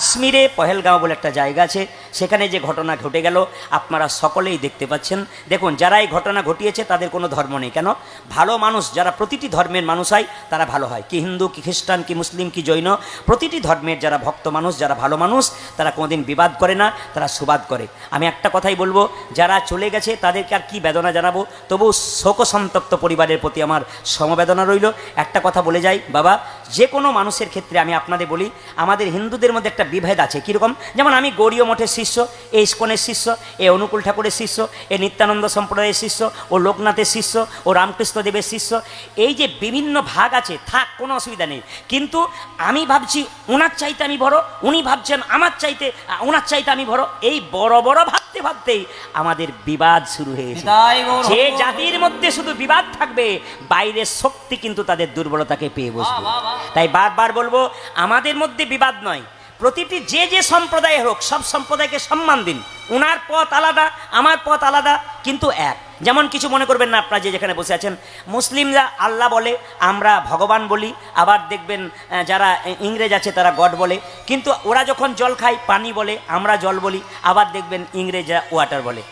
কাশ্মীরে পহেলগাঁও বলে একটা জায়গা আছে, সেখানে যে ঘটনা ঘটে গেল, আপনারা সকলেই দেখতে পাচ্ছেন। দেখুন, যারা এই ঘটনা ঘটিয়েছে, তাদের কোনো ধর্ম নেই। কেন? ভালো মানুষ, যারা প্রতিটি ধর্মের মানুষ হয়, তারা ভালো হয়। কি হিন্দু, কি খ্রিস্টান, কি মুসলিম, কি জৈন, প্রতিটি ধর্মের যারা ভক্ত মানুষ, যারা ভালো মানুষ, তারা কোনোদিন বিবাদ করে না, তারা সুবাদ করে। আমি একটা কথাই বলব, যারা চলে গেছে, তাদেরকে আর কি বেদনা জানাব? তবু শোকসন্তপ্ত পরিবারের প্রতি আমার সমবেদনা রইল। একটা কথা বলে যাই, বাবা, যে কোনো মানুষের ক্ষেত্রে আমি আপনাদের বলি, আমাদের হিন্দুদের মধ্যে একটা বিভেদ আছে। কীরকম? যেমন আমি গৌরীয় মঠের শিষ্য এ ইস্কনের শিষ্য এ অনুকূল ঠাকুরের শিষ্য এ নিত্যানন্দ সম্প্রদায়ের শিষ্য ও লোকনাথের শিষ্য ও রামকৃষ্ণ দেবের শিষ্য। এই যে বিভিন্ন ভাগ আছে থাক কোনো অসুবিধা নেই। কিন্তু আমি ভাবছি ওনার চাইতে আমি বড় উনি ভাবছেন আমার চাইতে ওনার চাইতে আমি বড়। এই বড় বড় ভাবতে ভাবতেই আমাদের বিবাদ শুরু হয়েছে যে জাতির মধ্যে শুধু বিবাদ থাকবে বাইরের শক্তি কিন্তু তাদের দুর্বলতাকে পেয়ে বসবে। তাই বারবার বলব আমাদের মধ্যে বিবাদ নয় প্রতিটি যে যে সম্প্রদায় হোক, সব সম্প্রদায়কে সম্মান দিন। ওনার পথ আলাদা, আমার পথ আলাদা, কিন্তু এক। যেমন কিছু মনে করবেন না আপনারা যে যেখানে বসে আছেন। মুসলিমরা আল্লাহ বলে, আমরা ভগবান বলি, আবার দেখবেন যারা ইংরেজ আছে তারা গড বলে। কিন্তু ওরা যখন জল খায়, পানি বলে, আমরা জল বলি, আবার দেখবেন ইংরেজরা ওয়াটার বলে।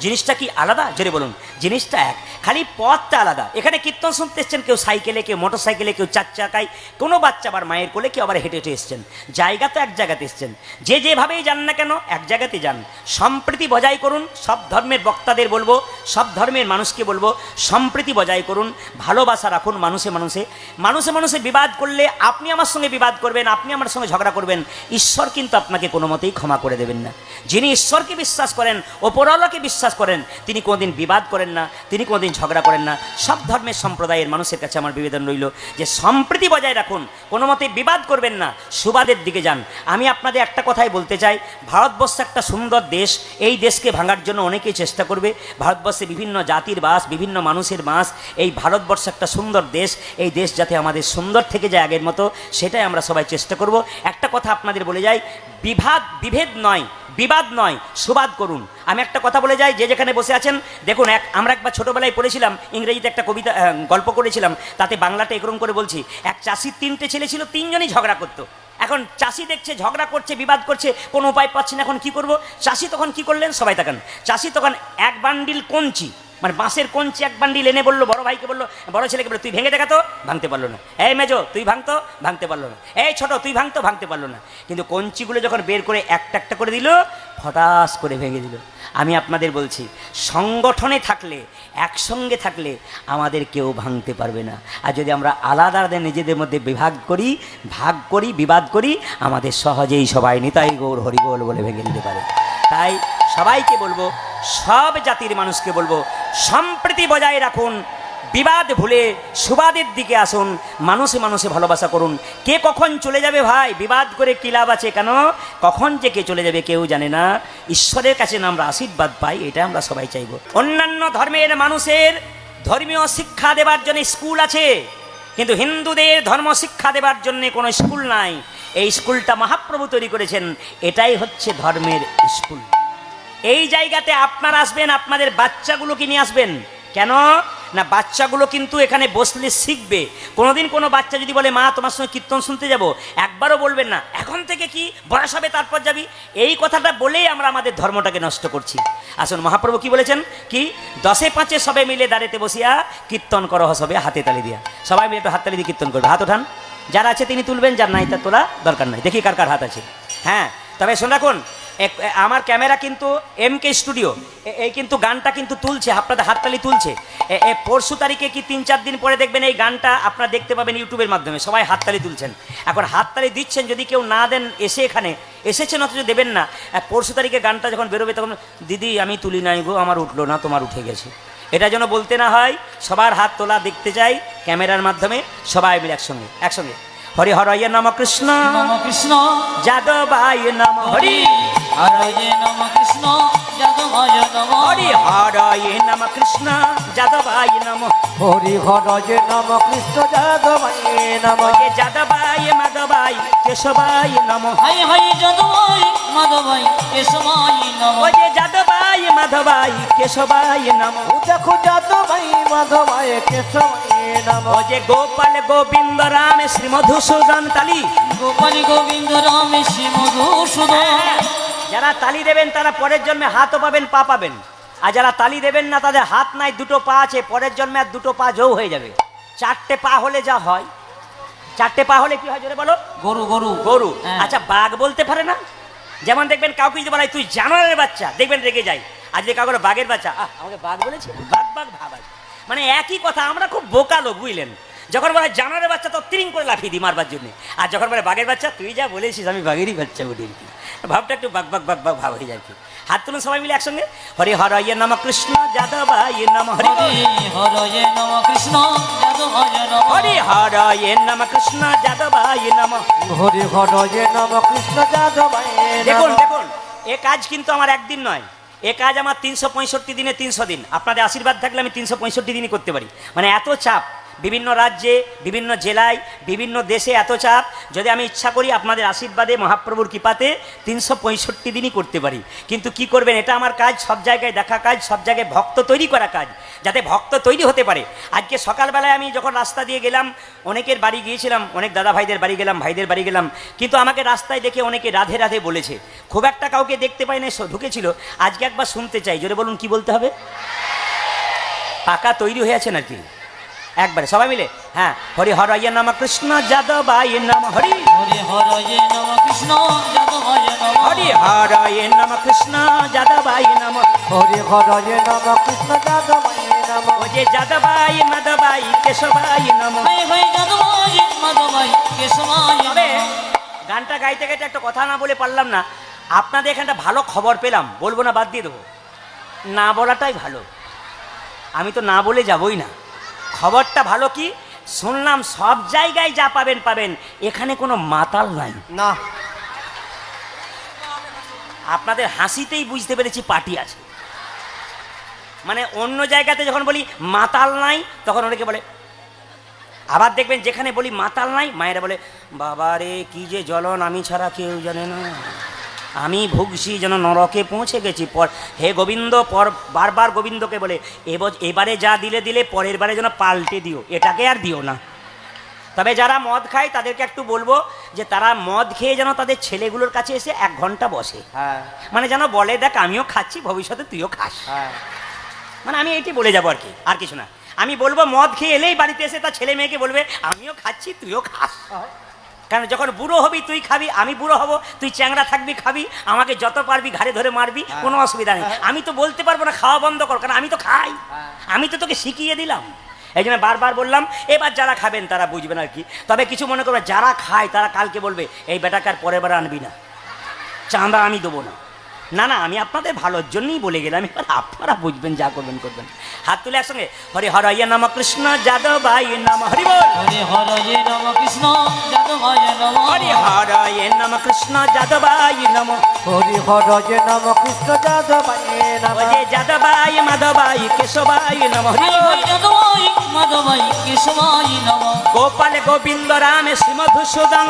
জিনিসটা কি আলাদা? জোরে বলুন। জিনিসটা এক। খালি পথটা আলাদা। এখানে কীর্তন শুনতে এসছেন, কেউ সাইকেলে, কেউ মোটর সাইকেলে কেউ চার চাকায়, কোনো বাচ্চা আবার মায়ের কোলে কেউ আবার হেঁটে হেঁটে এসছেন। জায়গা তো এক জায়গাতে এসছেন। যে যেভাবেই যান না কেন, এক জায়গাতে যান। সম্প্রীতি বজায় করুন, সব ধর্মের বক্তাদের বলব সব ধর্মের মানুষকে বলব, সম্প্রীতি বজায় করুন, ভালোবাসা রাখুন মানুষে মানুষে। মানুষে মানুষে বিবাদ করলে আপনি আমার সঙ্গে বিবাদ করবেন, আপনি আমার সঙ্গে ঝগড়া করবেন, ঈশ্বর কিন্তু আপনাকে কোনো মতেই ক্ষমা করে দেবেন না। যিনি ঈশ্বরকে বিশ্বাস করেন ওপরওয়ালাকে বিশ্বাস করেন, তিনি কোনোদিন বিবাদ করেন না, তিনি কোনোদিন ঝগড়া করেন না। সব ধর্মের সম্প্রদায়ের মানুষের কাছে আমার বিবেদন রইল যে, সম্প্রীতি বজায় রাখুন, কোনো মতে বিবাদ করবেন না, সুবাদের দিকে যান। আমি আপনাদের একটা কথাই বলতে চাই, ভারতবর্ষ একটা সুন্দর দেশ, এই দেশকে ভাঙার জন্য অনেকেই চেষ্টা করবে ভারতবর্ষে বিভিন্ন জাতির বাস, বিভিন্ন মানুষের বাস, এই ভারতবর্ষ একটা সুন্দর দেশ, এই দেশ যাতে আমাদের সুন্দর থেকে যায় আগের মতো, সেটাই আমরা সবাই চেষ্টা করব। একটা কথা আপনাদের বলে যাই বিভাদ বিভেদ নয়, বিবাদ নয়, সুবাদ করুন। আমি একটা কথা বলে যাই, যে যেখানে বসে আছেন, দেখুন এক, আমরা একবার ছোটোবেলায় পড়েছিলাম, ইংরেজিতে একটা কবিতা গল্প করেছিলাম, তাতে বাংলাটা এরকম করে বলছি, এক চাষির তিনটে ছেলে ছিল, তিনজনই ঝগড়া করতো। এখন চাষি দেখছে, ঝগড়া করছে, বিবাদ করছে, কোনো উপায় পাচ্ছে না, এখন কি করব? চাষি তখন কি করলেন? সবাই তাকান। চাষি তখন এক বান্ডিল কঞ্চি মানে বাঁশের কঞ্চি এক বান্ডিল এনে বলল, বড় ভাইকে বলল, বড় ছেলেকে বলল, তুই ভেঙে দেখা তো? ভাঙতে পারল না। এই মেজো, তুই ভাঙতো ভাঙতে পারল না। এই ছোট, তুই ভাঙতো ভাঙতে পারল না। কিন্তু কঞ্চিগুলো যখন বের করে একটা একটা করে দিল ফটাস করে ভেঙে দিল। আমি আপনাদের বলছি, সংগঠনে থাকলে, একসঙ্গে থাকলে আমাদের কেউ ভাঙতে পারবে না। আর যদি আমরা আলাদা আলাদা নিজেদের মধ্যে বিভাগ করি, ভাগ করি, বিবাদ করি, আমাদের সহজেই সবাই নিতাই গৌর হরিগোল বলে ভেঙে দিতে পারে। তাই সবাইকে বলব, সব জাতির মানুষকে বলব, সম্প্রীতি বজায় রাখুন, বিবাদ ভুলে সুবাদের দিকে আসুন, মানুষে মানুষে ভালোবাসা করুন। কে কখন চলে যাবে ভাই? বিবাদ করে কী লাভ আছে কেন? কখন যে কে চলে যাবে কেউ জানে না। ঈশ্বরের কাছে না আমরা আশীর্বাদ পাই, এটা আমরা সবাই চাইব। অন্যান্য ধর্মের মানুষের ধর্মীয় শিক্ষা দেবার জন্য স্কুল আছে, কিন্তু হিন্দুদের ধর্ম শিক্ষা দেবার জন্য কোনো স্কুল নাই। এই স্কুলটা মহাপ্রভু তৈরি করেছেন, এটাই হচ্ছে ধর্মের স্কুল। এই জায়গাতে আপনার আসবেন, আপনাদের বাচ্চাগুলোকে নিয়ে আসবেন। কেন? না, বাচ্চাগুলো কিন্তু এখানে বসলে শিখবে। কোনোদিন কোনো বাচ্চা যদি বলে, মা, তোমার সঙ্গে কীর্তন শুনতে যাব, একবারও বলবেন না। এখন থেকে কি? বয়স হবে, তারপর যাবি। এই কথাটা বলেই আমরা আমাদের ধর্মটাকে নষ্ট করছি। আসুন, মহাপ্রভু কি বলেছেন? কি? দশে পাঁচে সবে মিলে দাঁড়িতে বসিয়া কীর্তন করো সবে হাতে তালি দিয়া। সবাই মিলে একটু হাততালি দিয়ে কীর্তন করবে। হাত ওঠান। যারা আছে তিনি তুলবেন, যার নাই তার তোলা দরকার নাই। দেখি কার কার হাত আছে। হ্যাঁ তবে শোন রাখুন আমার ক্যামেরা কিন্তু এম কে স্টুডিও এই কিন্তু গানটা কিন্তু তুলছে, আপনাদের হাততালি তুলছে। পরশু তারিখে কি তিন চার দিন পরে দেখবেন এই গানটা আপনারা দেখতে পাবেন ইউটিউবের মাধ্যমে, সবাই হাততালি তুলছেন। এখন হাততালি দিচ্ছেন যদি কেউ না দেন এসে এখানে, এসেছেন অথচ দেবেন না। পরশু তারিখে গানটা যখন বেরোবে তখন, দিদি, আমি তুলি নাই গো, আমার উঠল না, তোমার উঠে গেছে। এটা যেন বলতে না হয়, সবার হাত তোলা দেখতে চাই ক্যামেরার মাধ্যমে, সবাই মিলে একসঙ্গে একসঙ্গে। হরি হরয় নম কৃষ্ণ। নম কৃষ্ণ। যাদবায় নম হরি। হরয়ে নম কৃষ্ণ। যাদবায় নম হরি হরয়ে নম কৃষ্ণ। যাদবায় নম হরি হরজে নম কৃষ্ণ। যাদবায় নম যাদবায় মাধবায় কেশবায় নম। হাই হাই যাদবায় মাধবাই কেশবায় নম। যাদবায় মাধবায় কেশবায় নম। দেখো যাদবাই মাধবায় কেশবায় নম। ও যে গোপাল গোবিন্দ রাম শ্রী মধুসূদন তালি। গোপালী গোবিন্দ রামে শ্রী মধুসূদন যারা তালি দেবেন তারা পরের জন্মে হাতও পাবেন পা পাবেন। আর যারা তালি দেবেন না তাদের হাত নাই দুটো পা আছে পরের জন্মে আর দুটো পা যোগ হয়ে যাবে। চারটে পা হলে যা হয়। চারটে পা হলে কি হয় জোরে বলো? গরু গরু। গরু। হ্যাঁ। আচ্ছা বাঘ বলতে পারে না? যেমন দেখবেন কাউকে যদি বলা হয়, তুই জানোয়ারের বাচ্চা দেখবেন রেগে যাই আর যদি কাউকে বাঘের বাচ্চা আমাকে বাঘ বলেছে? বাঘ বাঘ ভাব আছে। মানে একই কথা আমরা খুব বোকা লোক বুঝলেন? যখন বলে জানোয়ারের বাচ্চা তো তিরিং করে লাফিয়ে দিই মারবার জন্য। আর যখন বলে বাঘের বাচ্চা তুই যা বলেছিস আমি বাঘেরই বাচ্চা বলি আর কি। ভাবটা একটু বাঘ বাঘ বাঘ বাঘ ভাব হয়ে যায় হাত তুলুন সবাই মিলে একসঙ্গে। হরি হর ইয়ে নম কৃষ্ণ যাদব ইয়ে নম হরি হরয়ে নম কৃষ্ণ যাদবায় নম হরি হর ইয়ে নম কৃষ্ণ যাদব ইয়ে নম হরি নম কৃষ্ণ যাদবায় দেখুন দেখুন এ কাজ কিন্তু আমার একদিন নয়। এ কাজ আমার তিনশো পঁয়ষট্টি দিনে তিনশো দিন। আপনাদের আশীর্বাদ থাকলে আমি তিনশো পঁয়ষট্টি দিনই করতে পারি। মানে এত চাপ। বিভিন্ন রাজ্যে, বিভিন্ন জেলায়, বিভিন্ন দেশে এত চাপ, যদি আমি ইচ্ছা করি আপনাদের আশীর্বাদে মহাপ্রভুর কৃপাতে তিনশো পঁয়ষট্টি দিনই করতে পারি। কিন্তু কি করবেন? এটা আমার কাজ, সব জায়গায় দেখা কাজ, সব জায়গায় ভক্ত তৈরি করা কাজ, যাতে ভক্ত তৈরি হতে পারে। আজকে সকালবেলায় আমি যখন রাস্তা দিয়ে গেলাম, অনেকের বাড়ি গিয়েছিলাম, অনেক দাদা ভাইদের বাড়ি গেলাম, ভাইদের বাড়ি গেলাম, কিন্তু আমাকে রাস্তায় দেখে অনেকে রাধে রাধে বলেছে। খুব একটা কাউকে দেখতে পাই না ঢুকেছিল। আজকে একবার শুনতে চাই, জোরে বলুন কি বলতে হবে? পাকা তৈরি হয়ে আছে নাকি? একবারে সবাই মিলে? হ্যাঁ হরি হর ইয়ে নাম কৃষ্ণ যাদব ইয়ে নাম হরি। হরে হরয়ে নম কৃষ্ণ যাদবায় নম হরি। হর ইয়ে নাম কৃষ্ণ যাদব ইয়ে নাম হরি। হরজে নম কৃষ্ণ যাদবায় নম ও যে যাদবাই মাধবাই কেশবাই নম হাই মাধবাই কেশবায় গানটা গাইতে গাইতে একটা কথা না বলে পারলাম না। আপনাদের এখানটা ভালো খবর পেলাম বলব না বাদ দিয়ে দেবো। না বলাটাই ভালো। আমি তো না বলে যাবই না। খবরটা ভালো কি? শুনলাম সব জায়গায় যা পাবেন পাবেন। এখানে কোনো মাতাল নাই। না। আপনাদের হাসিতেই বুঝতে পেরেছি পার্টি আছে। মানে অন্য জায়গাতে যখন বলি মাতাল নাই তখন অনেকে বলে। আবার দেখবেন যেখানে বলি মাতাল নাই মায়েরা বলে বাবা রে কি যে জ্বলন আমি ছাড়া কেউ জানে না। আমি ভুগছি যেন নরকে পৌঁছে গেছি। পর হে গোবিন্দ পর বারবার গোবিন্দকে বলে এব- এবারে যা দিলে দিলে পরের বারে যেন পাল্টে দিও। এটাকে আর দিও না। তবে যারা মদ খায় তাদেরকে একটু বলব যে তারা মদ খেয়ে যেন তাদের ছেলেগুলোর কাছে এসে এক ঘণ্টা বসে। হ্যাঁ। মানে যেন বলে দেখ আমিও খাচ্ছি ভবিষ্যতে তুইও খাস। হ্যাঁ। মানে আমি এটি বলে যাব আর কি আর কিছু না। আমি বলব মদ খেয়ে এলেই বাড়িতে এসে তার ছেলে মেয়েকে বলবে আমিও খাচ্ছি তুইও খাস। কারণ যখন বুড়ো হবি তুই খাবি আমি বুড়ো হব তুই চ্যাংরা থাকবি খাবি আমাকে যত পারবি ঘাড়ে ধরে মারবি কোনো অসুবিধা নেই। আমি তো বলতে পারব না খাওয়া বন্ধ কর কারণ আমি তো খাই। আমি তো তোকে শিখিয়ে দিলাম। এই জন্য বারবার বললাম এবার যারা খাবেন তারা বুঝবেন আর কি। তবে কিছু মনে করবে যারা খায় তারা কালকে বলবে এই বেটাকে আর পরের বার আনবি না। চাঁদা আমি দেবো না। না না আমি আপনাদের ভালোর জন্যই বলে গেলাম। এবার আপনারা বুঝবেন যা করবেন করবেন। হাত তুলে একসঙ্গে হরে হর ইয়ে নম কৃষ্ণ যাদব নম হরি বল। হরে হরয়ে নম কৃষ্ণ যাদবায় নম হরি হর ইয়ে নম কৃষ্ণ যাদব নম হরি হরজে নম কৃষ্ণ যাদবায় নম ও যে যাদবাই মাধবাই কেশবাই নম হরি যাদবায় মাধবাই কেশবায় নম গোপাল গোবিন্দ রাম শ্রীমধুসূদন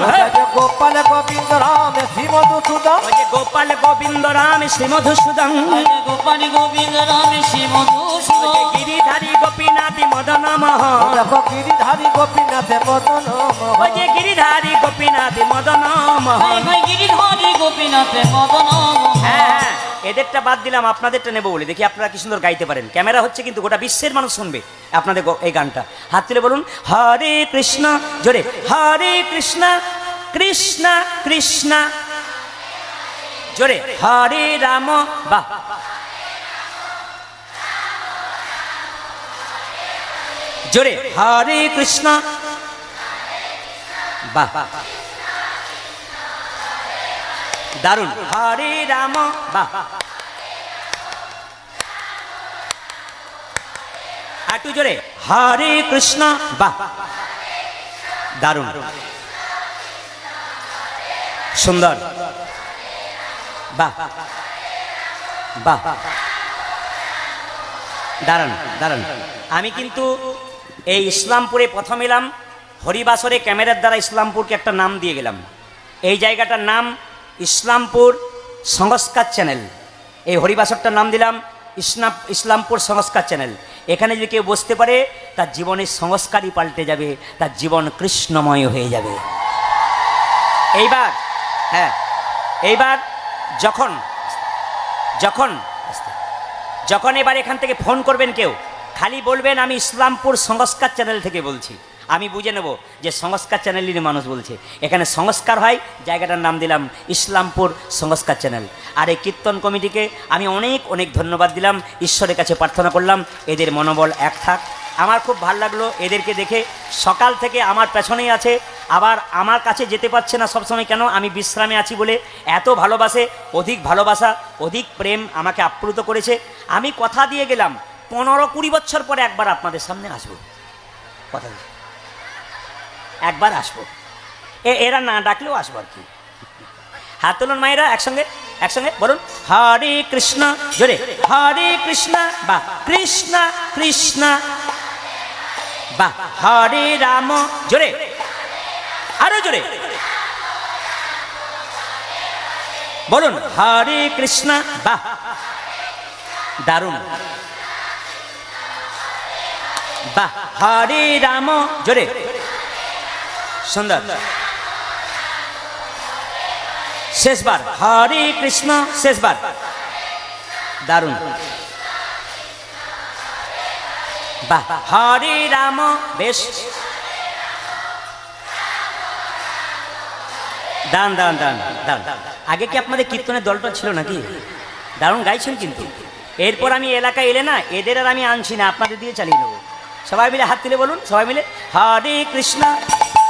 গোপাল গোবিন্দ রাম শ্রী মধুসূদন ও যে গোপাল গোবিন্দ রাম শ্রীমধুসূদন গোপালী গোবিন্দ রামে শ্রী ও যে মধুসূদন গিরিধারী গোপীনাথী মদন মহ গিরিধারী গোপীনাথে মদন যে গিরিধারী গোপীনাথী মদন মহ গিরিধারী গোপীনাথে মদন হ্যাঁ হ্যাঁ। এদেরটা বাদ দিলাম, আপনাদেরটা নেব বলে। দেখি আপনারা কি সুন্দর গাইতে পারেন। ক্যামেরা হচ্ছে কিন্তু গোটা বিশ্বের মানুষ শুনবে আপনাদের এই গানটা। হাত তুলে বলুন, হরে কৃষ্ণ জোরে, হরে কৃষ্ণ কৃষ্ণ কৃষ্ণ জোরে, হরে রাম বাহ। জোরে, হরে কৃষ্ণ বাহ। দারুণ। হরে রাম। বাহ। একটু জোরে। হরে কৃষ্ণ। বাহ। দারুণ। সুন্দর। বাহ। বাহ। দাঁড়ান দাঁড়ান আমি কিন্তু এই ইসলামপুরে প্রথম এলাম, হরিবাসরে ক্যামেরার দ্বারা ইসলামপুরকে একটা নাম দিয়ে গেলাম। এই জায়গাটার নাম ইসলামপুর সংস্কার চ্যানেল। এই হরিবাসরটার নাম দিলাম ইসলাম, ইসলামপুর সংস্কার চ্যানেল। এখানে যদি কেউ বসতে পারে, তার জীবনের সংস্কারই পাল্টে যাবে, তার জীবন কৃষ্ণময় হয়ে যাবে। এইবার হ্যাঁ এইবার যখন যখন যখন এবার এখান থেকে ফোন করবেন কেউ, খালি বলবেন, আমি ইসলামপুর সংস্কার চ্যানেল থেকে বলছি। আমি বুঝে নেব যে সংস্কার চ্যানেলেরই মানুষ বলছে। এখানে সংস্কার হয়, জায়গাটার নাম দিলাম ইসলামপুর সংস্কার চ্যানেল। আর এই কীর্তন কমিটিকে আমি অনেক অনেক ধন্যবাদ দিলাম, ঈশ্বরের কাছে প্রার্থনা করলাম, এদের মনোবল এক থাক। আমার খুব ভালো লাগল এদেরকে দেখে। সকাল থেকে আমার পেছনেই আছে, আবার আমার কাছে যেতে পারছে না সবসময় কেন? আমি বিশ্রামে আছি বলে এত ভালোবাসে, অধিক ভালোবাসা, অধিক প্রেম আমাকে আপ্লুত করেছে। আমি কথা দিয়ে গেলাম, পনেরো কুড়ি বছর পরে একবার আপনাদের সামনে আসব। কথা দিয়ে। একবার আসব। এরা না ডাকলেও আসব আর কি। হাত তুলুন মায়েরা, একসঙ্গে একসঙ্গে, বলুন, হরে কৃষ্ণ। জোরে, হরে কৃষ্ণ। বা, কৃষ্ণ কৃষ্ণ। বা, হরে রাম। জোরে, আরও জোরে। বলুন, হরে কৃষ্ণ। বা, দারুণ। বাহ হরে রাম। জোরে সুন্দর। শেষবার। হরে কৃষ্ণ, শেষবার। দারুণ। বাহ। হরে রাম, বেশ। দান দান দান দান আগে কি আপনাদের কীর্তনের দলটা ছিল নাকি? দারুণ গাইছেন কিন্তু। এরপর আমি এলাকায় এলে না, এদের আর আমি আনছি না, আপনাদের দিয়ে চালিয়ে নেব। সবাই মিলে হাত তুলে বলুন, সবাই মিলে। হরে কৃষ্ণ।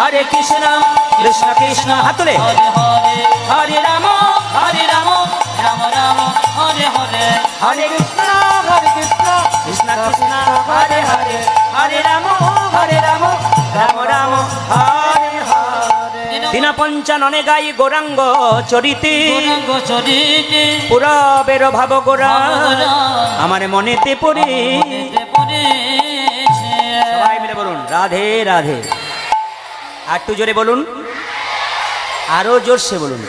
হরে কৃষ্ণ কৃষ্ণ কৃষ্ণ হাত তুলে। হরে রাম হরে রাম। রাম রাম হরে হরে। হরে কৃষ্ণ হরে কৃষ্ণ কৃষ্ণ কৃষ্ণ হরে হরে। হরে রাম হরে রাম রাম রাম হরে দিন পঞ্চাননে গাই গৌরাঙ্গ চরিতে। পুরবের ভাব গোরা আমার মনেতে পড়ে। সবাই মিলে বলুন রাধে রাধে। একটু জোরে বলুন। আরও জোরসে বলুন।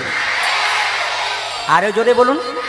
আরও জোরে বলুন।